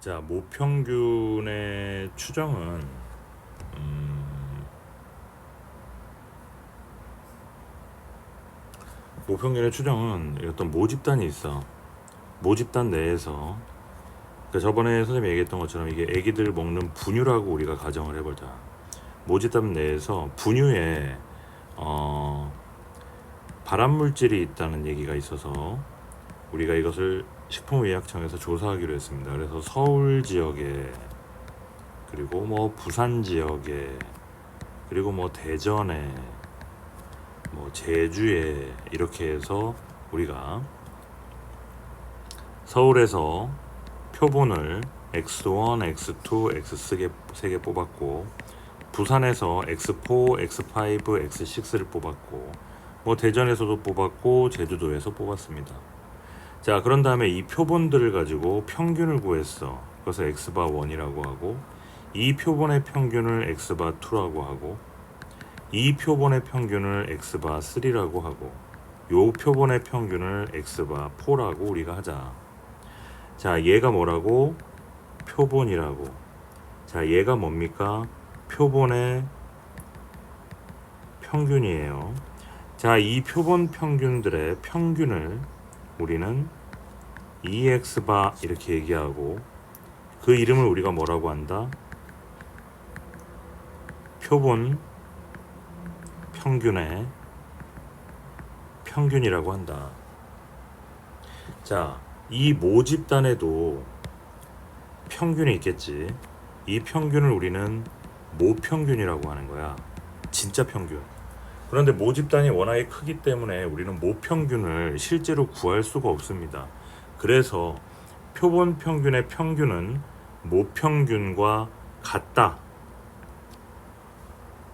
자, 모평균의 추정은 음, 모평균의 추정은 어떤 모집단이 있어. 모집단 내에서 그러니까 저번에 선생님이 얘기했던 것처럼 이게 애기들 먹는 분유라고 우리가 가정을 해보자. 모집단 내에서 분유에 어, 발암 물질이 있다는 얘기가 있어서 우리가 이것을 식품의약청에서 조사하기로 했습니다. 그래서 서울 지역에 그리고 뭐 부산 지역에 그리고 뭐 대전에 뭐 제주에 이렇게 해서 우리가 서울에서 표본을 X1, X2, X3개 3개 뽑았고 부산에서 X4, X5, X6를 뽑았고 뭐 대전에서도 뽑았고 제주도에서 뽑았습니다. 자 그런 다음에 이 표본들을 가지고 평균을 구했어. 그것을 X바 1이라고 하고 이 표본의 평균을 X바 2라고 하고 이 표본의 평균을 X바 3라고 하고 요 표본의 평균을 X바 4라고 우리가 하자. 자 얘가 뭐라고? 표본이라고. 자 얘가 뭡니까? 표본의 평균이에요. 자, 이 표본 평균들의 평균을 우리는 EX바 이렇게 얘기하고 그 이름을 우리가 뭐라고 한다? 표본 평균의 평균이라고 한다. 자, 이 모집단에도 평균이 있겠지. 이 평균을 우리는 모평균이라고 하는 거야. 진짜 평균. 그런데 모집단이 워낙에 크기 때문에 우리는 모평균을 실제로 구할 수가 없습니다. 그래서 표본 평균의 평균은 모평균과 같다.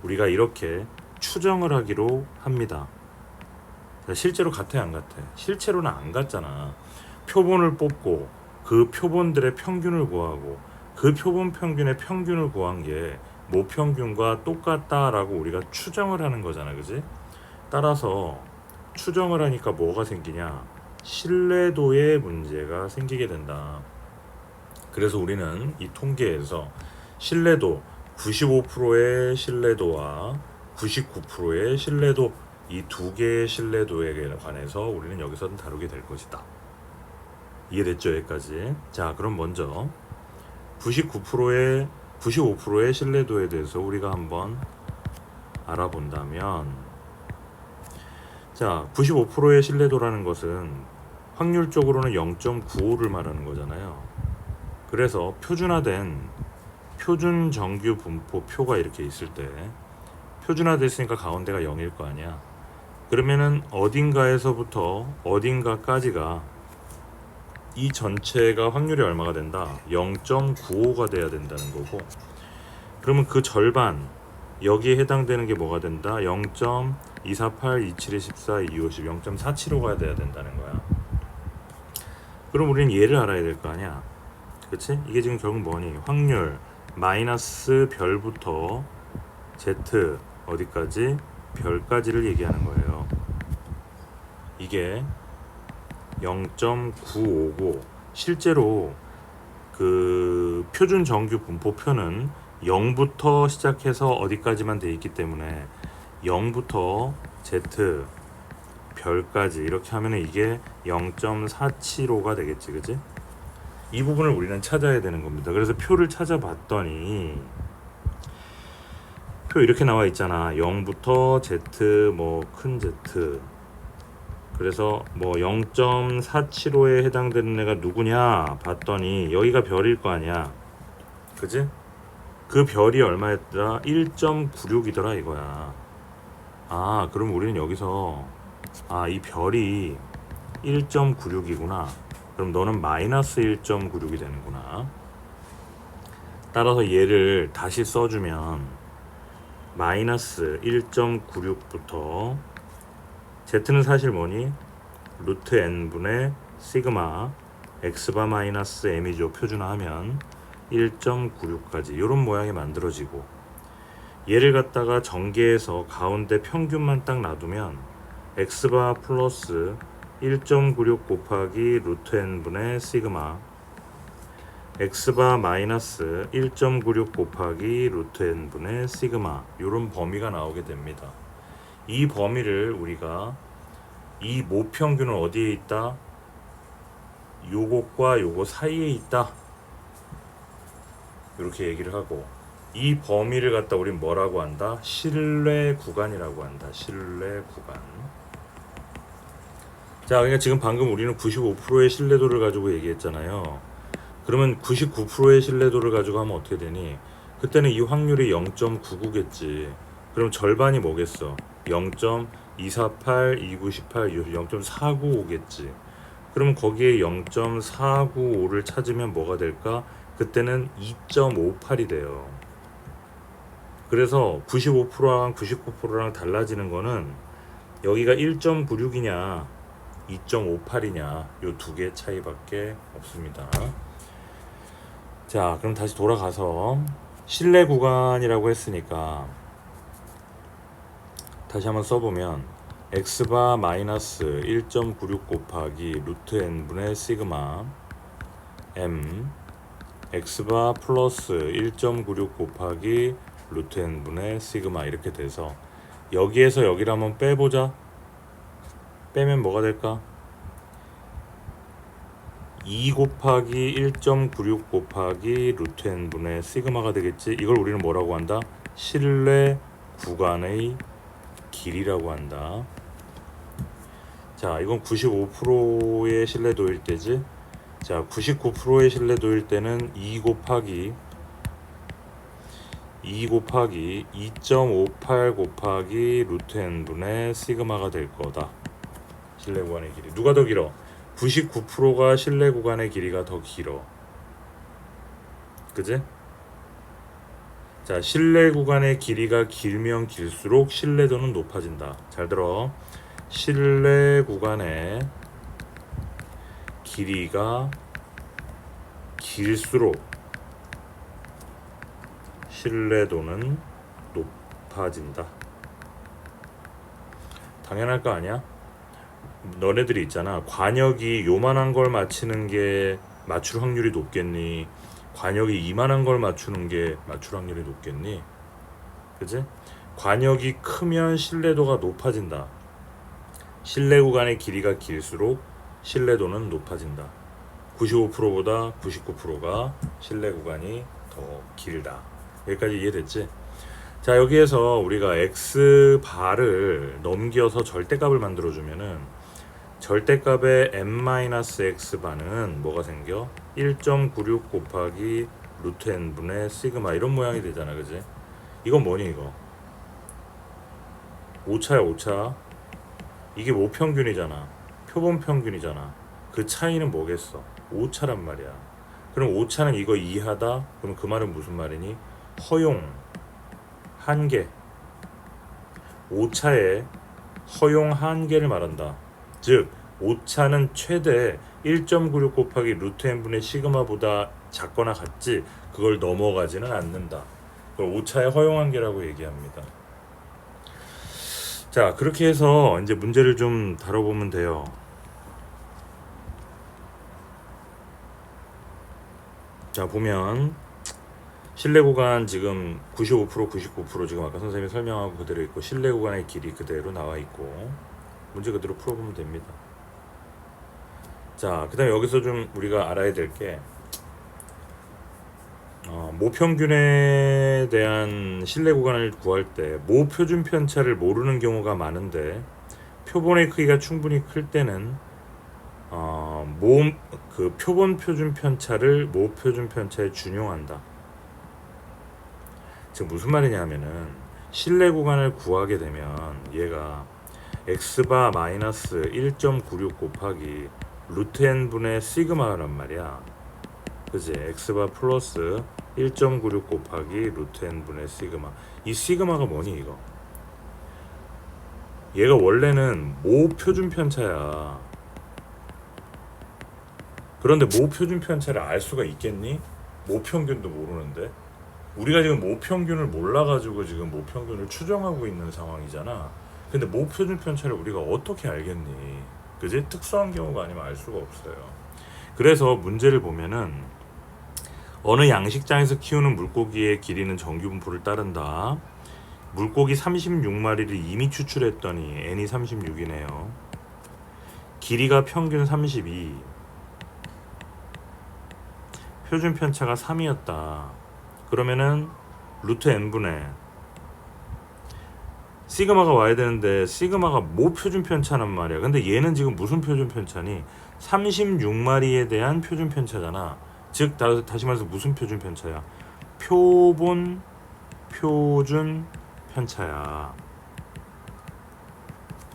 우리가 이렇게 추정을 하기로 합니다. 실제로 같아 안 같아? 실제로는 안 같잖아. 표본을 뽑고 그 표본들의 평균을 구하고 그 표본 평균의 평균을 구한 게 모평균과 똑같다라고 우리가 추정을 하는 거잖아, 그지? 따라서 추정을 하니까 뭐가 생기냐? 신뢰도의 문제가 생기게 된다. 그래서 우리는 이 통계에서 신뢰도 95%의 신뢰도와 99%의 신뢰도 이 두 개의 신뢰도에 관해서 우리는 여기서는 다루게 될 것이다. 이해됐죠 여기까지? 자 그럼 먼저 99%의 95%의 신뢰도에 대해서 우리가 한번 알아본다면 자 95%의 신뢰도라는 것은 확률적으로는 0.95를 말하는 거잖아요. 그래서 표준화된 표준 정규 분포 표가 이렇게 있을 때 표준화됐으니까 가운데가 0일 거 아니야. 그러면은 어딘가에서부터 어딘가까지가 이 전체가 확률이 얼마가 된다? 0.95가 돼야 된다는 거고. 그러면 그 절반 여기에 해당되는 게 뭐가 된다? 0.248, 272, 14, 250, 0.475가 돼야 된다는 거야. 그럼 우리는 얘를 알아야 될 거 아니야. 그렇지? 이게 지금 결국 뭐니? 확률 마이너스 별부터 z 어디까지 별까지를 얘기하는 거예요. 이게 0.959 실제로 그 표준 정규 분포표는 0부터 시작해서 어디까지만 돼 있기 때문에 0부터 z 별까지 이렇게 하면은 이게 0.475가 되겠지 그지? 이 부분을 우리는 찾아야 되는 겁니다. 그래서 표를 찾아봤더니 표 이렇게 나와 있잖아. 0부터 z 뭐 큰 z 그래서 뭐 0.475에 해당되는 애가 누구냐 봤더니 여기가 별일 거 아니야. 그지? 그 별이 얼마였더라? 1.96이더라 이거야. 아, 그럼 우리는 여기서 아, 이 별이 1.96이구나. 그럼 너는 마이너스 1.96이 되는구나. 따라서 얘를 다시 써주면 마이너스 1.96부터 z는 사실 뭐니? 루트 n분의 시그마 x바 마이너스 m이죠. 표준화하면 1.96까지 이런 모양이 만들어지고 얘를 갖다가 전개해서 가운데 평균만 딱 놔두면 x바 플러스 1.96 곱하기 루트 n분의 시그마 x바 마이너스 1.96 곱하기 루트 n분의 시그마 이런 범위가 나오게 됩니다. 이 범위를 우리가 이 모평균은 어디에 있다? 요것과 요거 사이에 있다. 이렇게 얘기를 하고 이 범위를 갖다 우리 뭐라고 한다? 신뢰 구간이라고 한다. 신뢰 구간. 자, 그러니까 지금 방금 우리는 95%의 신뢰도를 가지고 얘기했잖아요. 그러면 99%의 신뢰도를 가지고 하면 어떻게 되니? 그때는 이 확률이 0.99겠지. 그럼 절반이 뭐겠어? 0.248, 298, 0.495겠지. 그럼 거기에 0.495를 찾으면 뭐가 될까? 그때는 2.58이 돼요. 그래서 95%랑 99%랑 달라지는 거는 여기가 1.96이냐 2.58이냐 요 두 개 차이밖에 없습니다. 자, 그럼 다시 돌아가서 실내 구간이라고 했으니까 다시 한번 써보면 x바 마이너스 1.96 곱하기 루트 n분의 시그마 m x바 플러스 1.96 곱하기 루트 n분의 시그마 이렇게 돼서 여기에서 여기를 한번 빼보자 빼면 뭐가 될까? 2 곱하기 1.96 곱하기 루트 n분의 시그마가 되겠지 이걸 우리는 뭐라고 한다? 실내 구간의 길이라고 한다 자 이건 95%의 신뢰도일 때지 자 99%의 신뢰도일 때는 2 곱하기 2 곱하기 2.58 곱하기 루트 n분의 시그마가 될 거다. 실내 구간의 길이 누가 더 길어? 99%가 실내 구간의 길이가 더 길어. 그지? 자, 실내 구간의 길이가 길면 길수록 신뢰도는 높아진다. 잘 들어. 실내 구간의 길이가 길수록 신뢰도는 높아진다. 당연할 거 아니야? 너네들이 있잖아. 관역이 요만한 걸 맞히는 게 맞출 확률이 높겠니? 관역이 이만한 걸 맞추는 게 맞출 확률이 높겠니? 그지? 관역이 크면 신뢰도가 높아진다. 실내 구간의 길이가 길수록 신뢰도는 높아진다. 95%보다 99%가 실내 구간이 더 길다. 여기까지 이해됐지? 자 여기에서 우리가 x 바를 넘겨서 절대값을 만들어 주면은 절대값의 n-x 바는 뭐가 생겨? 1.96 곱하기 루트 n 분의 시그마 이런 모양이 되잖아 그지? 이건 뭐니 이거? 오차야 오차 이게 모평균이잖아 표본 평균이잖아 그 차이는 뭐겠어? 오차란 말이야 그럼 오차는 이거 이하다? 그럼 그 말은 무슨 말이니? 허용 한계 오차의 허용 한계를 말한다. 즉 오차는 최대 1.96 곱하기 루트 n분의 시그마보다 작거나 같지 그걸 넘어가지는 않는다. 그걸 오차의 허용 한계라고 얘기합니다. 자 그렇게 해서 이제 문제를 좀 다뤄보면 돼요. 자 보면 실내 구간 지금 95% 99% 지금 아까 선생님이 설명하고 그대로 있고 실내 구간의 길이 그대로 나와 있고 문제 그대로 풀어보면 됩니다. 자, 그 다음에 여기서 좀 우리가 알아야 될게 어, 모평균에 대한 실내 구간을 구할 때 모표준 편차를 모르는 경우가 많은데 표본의 크기가 충분히 클 때는 어, 모 그 표본 표준 편차를 모표준 편차에 준용한다. 지금 무슨 말이냐면은 실내 구간을 구하게 되면 얘가 x바 마이너스 1.96 곱하기 루트 n 분의 시그마란 말이야. 그지? x바 플러스 1.96 곱하기 루트 n 분의 시그마. 이 시그마가 뭐니 이거? 얘가 원래는 모 표준 편차야. 그런데 모 표준 편차를 알 수가 있겠니? 모 평균도 모르는데. 우리가 지금 모 평균을 몰라가지고 지금 모 평균을 추정하고 있는 상황이잖아. 근데 모표준 편차를 우리가 어떻게 알겠니? 그지? 특수한 경우가 아니면 알 수가 없어요. 그래서 문제를 보면은 어느 양식장에서 키우는 물고기의 길이는 정규 분포를 따른다. 물고기 36마리를 이미 추출했더니 n이 36이네요. 길이가 평균 32. 표준 편차가 3이었다. 그러면은 루트 n분의 시그마가 와야 되는데 시그마가 뭐 표준 편차란 말이야. 근데 얘는 지금 무슨 표준 편차니? 36마리에 대한 표준 편차잖아. 즉 다, 다시 말해서 무슨 표준 편차야? 표본 표준 편차야.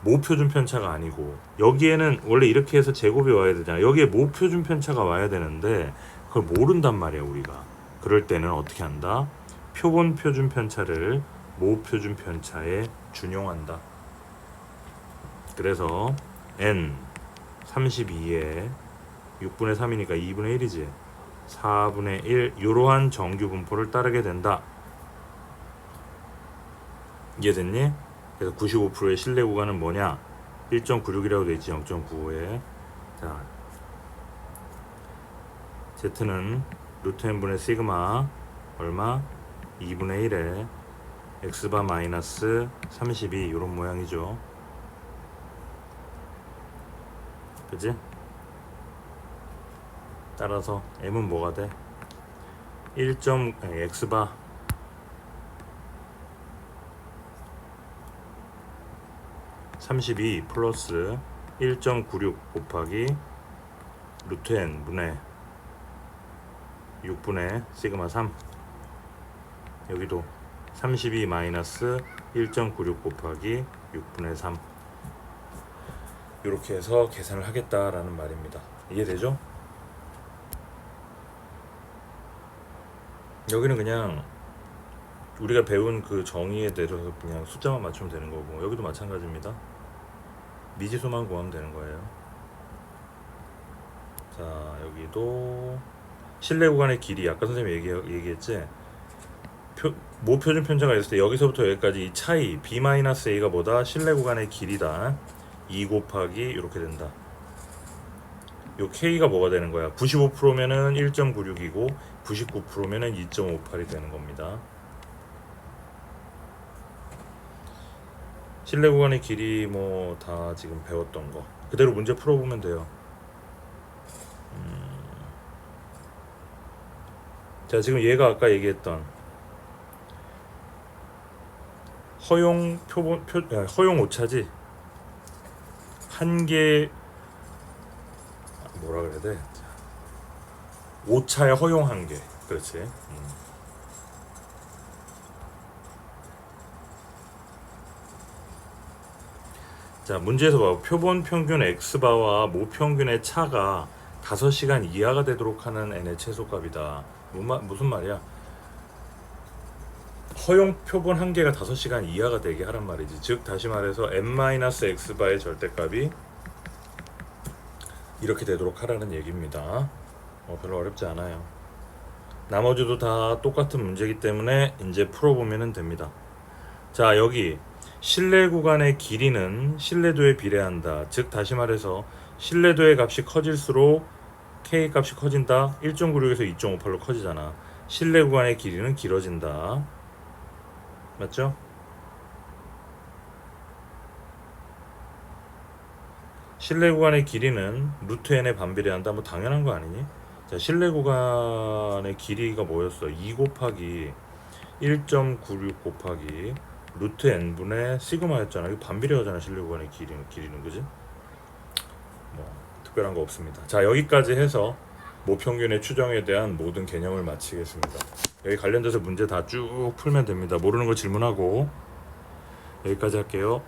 모 표준 편차가 아니고 여기에는 원래 이렇게 해서 제곱이 와야 되잖아. 여기에 모 표준 편차가 와야 되는데 그걸 모른단 말이야 우리가. 그럴 때는 어떻게 한다? 표본 표준 편차를 모 표준 편차에 준용한다. 그래서 n 32에 6분의 3이니까 2분의 1이지. 4분의 1 이러한 정규 분포를 따르게 된다. 이해됐니? 그래서 95%의 실내 구간은 뭐냐? 1.96이라고 돼 있지 0.95에 자 Z는 루트 n분의 시그마 얼마? 2분의 1에 x바 마이너스 32 이런 모양이죠 그지? 따라서 m은 뭐가 돼? 1. 아니, x바 (32) 플러스 (1.96) 곱하기 루트 n 분의 6분의 시그마 3 여기도 32 마이너스 1.96 곱하기 6분의 3 이렇게 해서 계산을 하겠다라는 말입니다. 이해되죠? 여기는 그냥 우리가 배운 그 정의에 대해서 그냥 숫자만 맞추면 되는 거고 여기도 마찬가지입니다. 미지수만 구하면 되는 거예요. 자 여기도 실내 구간의 길이 아까 선생님이 얘기, 얘기했지 표, 모표준 편차가 있을 때 여기서부터 여기까지 이 차이 b-a가 뭐다? 실내 구간의 길이다. 2 곱하기 이렇게 된다. 요 k가 뭐가 되는 거야? 95%면은 1.96이고 99%면은 2.58이 되는 겁니다. 실내 구간의 길이 뭐 다 지금 배웠던 거. 그대로 문제 풀어보면 돼요. 자 지금 얘가 아까 얘기했던 허용 표본 표 아, 허용 오차지? 한 개 뭐라 그래야 돼? 오차의 허용 한계 그렇지. 음. 자 문제에서 봐 표본 평균 x바와 모 평균의 차가 5시간 이하가 되도록 하는 n의 최소값이다. 무슨 말이야? 허용 표본 한계가 5시간 이하가 되게 하란 말이지. 즉 다시 말해서 n-x바의 절대값이 이렇게 되도록 하라는 얘기입니다. 어, 별로 어렵지 않아요. 나머지도 다 똑같은 문제이기 때문에 이제 풀어보면 됩니다. 자 여기 실내 구간의 길이는 실내도에 비례한다. 즉 다시 말해서 실내도의 값이 커질수록 k 값이 커진다. 1.96에서 2.58로 커지잖아. 실내 구간의 길이는 길어진다. 맞죠? 실내 구간의 길이는 루트 n에 반비례한다. 뭐 당연한 거 아니니? 자, 실내 구간의 길이가 뭐였어? 2 곱하기 1.96 곱하기 루트 n분의 시그마였잖아. 이거 반비례하잖아. 실내 구간의 길이는 길이는 그지? 뭐 특별한 거 없습니다. 자 여기까지 해서 모평균의 추정에 대한 모든 개념을 마치겠습니다. 여기 관련돼서 문제 다 쭉 풀면 됩니다. 모르는 거 질문하고 여기까지 할게요.